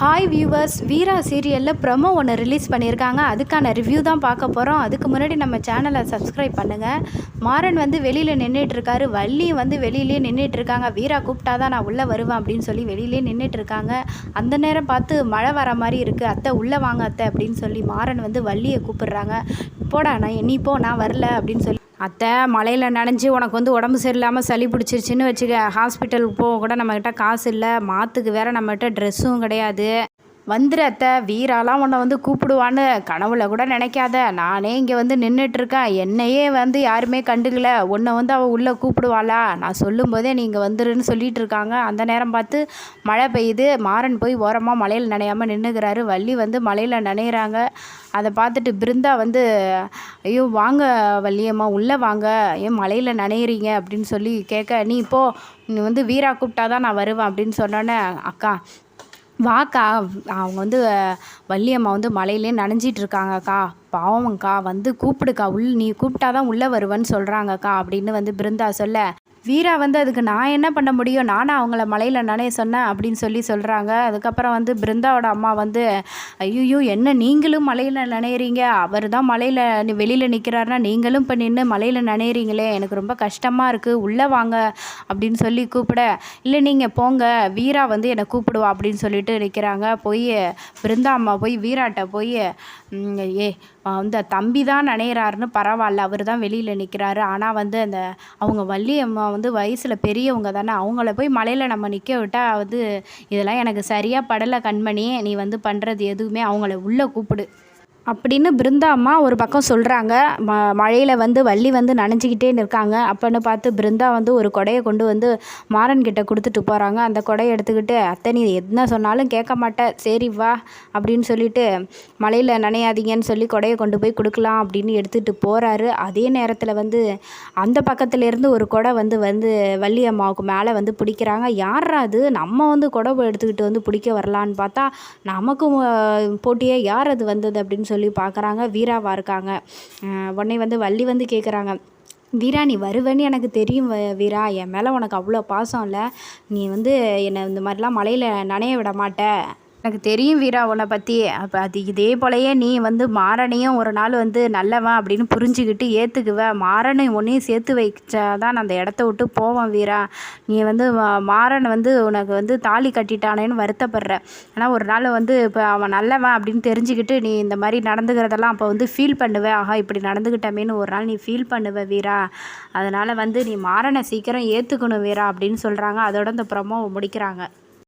Hi viewers வீரா சீரியலில் promo ஒன்று release பண்ணியிருக்காங்க. அதுக்கான ரிவ்யூ தான் பார்க்க போகிறோம் அதுக்கு முன்னாடி நம்ம சேனலை சப்ஸ்கிரைப் பண்ணுங்கள் மாறன் வந்து வெளியில் நின்றுட்டுருக்காரு வள்ளி வந்து வெளியிலே நின்றுட்டுருக்காங்க வீரா கூப்பிட்டா தான் நான் உள்ளே வருவேன் அப்படின்னு சொல்லி வெளியிலே நின்றுட்டுருக்காங்க அந்த நேரம் பார்த்து மழை வர மாதிரி இருக்குது அத்தை உள்ளே வாங்க அத்தை அப்படின்னு சொல்லி மாறன் வந்து வள்ளியை கூப்பிடுறாங்க. போடா நான் நீ போ நான் வரல அப்படின்னு சொல்லி அத்தை மழையில் நனைஞ்சு உனக்கு வந்து உடம்பு சரியில்லாமல் சளி பிடிச்சிருச்சுன்னு வச்சுக்க ஹாஸ்பிட்டலுக்கு போக கூட நம்மக்கிட்ட காசு இல்லை. மாற்றுக்கு வேற நம்மகிட்ட ட்ரெஸ்ஸும் கிடையாது. வந்துரு அத்தை வீராலாம் உன்னை வந்து கூப்பிடுவான்னு கனவுல கூட நினைக்காத. நானே இங்கே வந்து நின்றுட்டு இருக்கேன் என்னையே வந்து யாருமே கண்டுக்கல. உன்னை வந்து அவள் உள்ளே கூப்பிடுவாளா? நான் சொல்லும்போதே நீங்கள் வந்துருன்னு சொல்லிட்டு இருக்காங்க அந்த நேரம் பார்த்து மழை பெய்யுது. மாறன் போய் ஓரமாக மழையில் நனையாமல் நின்றுக்கிறாரு வள்ளி வந்து மழையில் நனையிறாங்க. அதை பார்த்துட்டு பிருந்தா வந்து ஐயோ வாங்க வள்ளியம்மா உள்ளே வாங்க. ஏன் மலையில் நனையிறீங்க? அப்படின்னு சொல்லி கேட்க நீ இப்போது நீ வந்து வீரா கூப்பிட்டாதான் நான் வருவேன் அப்படின்னு சொன்னோன்னே அக்கா வாக்கா. அவங்க வந்து வள்ளியம்மா வந்து மலையிலே நனைஞ்சிட்டு இருக்காங்கக்கா. பாவம்க்கா வந்து கூப்பிடுக்கா. உள் நீ கூப்பிட்டா தான் உள்ளே வருவேன்னு சொல்கிறாங்கக்கா அப்படின்னு வந்து பிருந்தா சொல்ல வீரா வந்து அதுக்கு நான் என்ன பண்ண முடியும்? நானும் அவங்கள மலையில் நானே சொன்னேன் அப்படின்னு சொல்லி சொல்கிறாங்க அதுக்கப்புறம் வந்து பிருந்தாவோட அம்மா வந்து ஐயோ என்ன நீங்களும் மலையில் நினைறீங்க அவர் தான் மலையில் வெளியில் நிற்கிறாருன்னா நீங்களும் இப்போ நின்று மலையில் நினைறீங்களே எனக்கு ரொம்ப கஷ்டமாக இருக்குது உள்ளே வாங்க. அப்படின்னு சொல்லி கூப்பிட இல்லை நீங்கள் போங்க. வீரா வந்து என்னை கூப்பிடுவா. அப்படின்னு சொல்லிட்டு நிற்கிறாங்க போய் பிருந்தா அம்மா போய் வீராட்ட போய் ஏ அந்த தம்பி தான் நனையிறாருன்னு பரவாயில்ல. அவர் தான் வெளியில் நிற்கிறாரு ஆனால் வந்து அந்த அவங்க வள்ளி அம்மா வந்து வயசில் பெரியவங்க தானே அவங்கள போய் மலையில் நம்ம நிற்க விட்டால் வந்து இதெல்லாம் எனக்கு சரியாக படலை கண்மணி நீ வந்து பண்ணுறது எதுவுமே அவங்கள உள்ளே கூப்பிடு. அப்படின்னு பிருந்தா அம்மா ஒரு பக்கம் சொல்கிறாங்க ம மழையில் வந்து வள்ளி வந்து நனைஞ்சிக்கிட்டே இருக்காங்க அப்போன்னு பார்த்து பிருந்தா வந்து ஒரு கொடையை கொண்டு வந்து மாறன் கிட்ட கொடுத்துட்டு போகிறாங்க அந்த கொடையை எடுத்துக்கிட்டு அத்தை நீ என்ன சொன்னாலும் கேட்க மாட்டேன் சரி வா அப்படின்னு சொல்லிட்டு மழையில் நனையாதீங்கன்னு சொல்லி கொடையை கொண்டு போய் கொடுக்கலாம் அப்படின்னு எடுத்துகிட்டு போகிறாரு அதே நேரத்தில் வந்து அந்த பக்கத்துலேருந்து ஒரு கொடை வந்து வந்து வள்ளி அம்மாவுக்கு மேலே வந்து பிடிக்கிறாங்க. யாரா அது? நம்ம வந்து கொடை எடுத்துக்கிட்டு வந்து பிடிக்க வரலான்னு பார்த்தா நமக்கும் போட்டியே. யார் அது வந்தது? அப்படின்னு சொல்லி சொல்லி பார்க்குறாங்க. வீராவாக இருக்காங்க. உடனே வந்து வள்ளி வந்து கேட்குறாங்க வீரா நீ வருவேன்னு எனக்கு தெரியும் வீரா. என் மேலே உனக்கு அவ்வளோ பாசம் இல்லை. நீ வந்து என்னை இந்த மாதிரிலாம் மலையில் நனைய விட மாட்ட. எனக்கு தெரியும் வீரா உன்னை பற்றி அப்போ அது இதே போலயே நீ வந்து மாறனையும் ஒரு நாள் வந்து நல்லவன் அப்படின்னு புரிஞ்சுக்கிட்டு ஏற்றுக்குவ மாறனை ஒன்றையும் சேர்த்து வைச்சாதான் நான் அந்த இடத்த விட்டு போவேன் வீரா. நீ வந்து மாறன் வந்து உனக்கு வந்து தாலி கட்டிட்டானேன்னு வருத்தப்படுற. ஆனால் ஒரு நாள் வந்து இப்போ அவன் நல்லவன் அப்படின்னு தெரிஞ்சுக்கிட்டு நீ இந்த மாதிரி நடந்துக்கிறதெல்லாம் அப்போ வந்து ஃபீல் பண்ணுவேன் ஆஹா இப்படி நடந்துக்கிட்டமேன்னு ஒரு நாள் நீ ஃபீல் பண்ணுவ வீரா. அதனால் வந்து நீ மாறனை சீக்கிரம் ஏற்றுக்கணும் வீரா அப்படின்னு சொல்கிறாங்க அதோட இந்த ப்ரொமோ முடிக்கிறாங்க.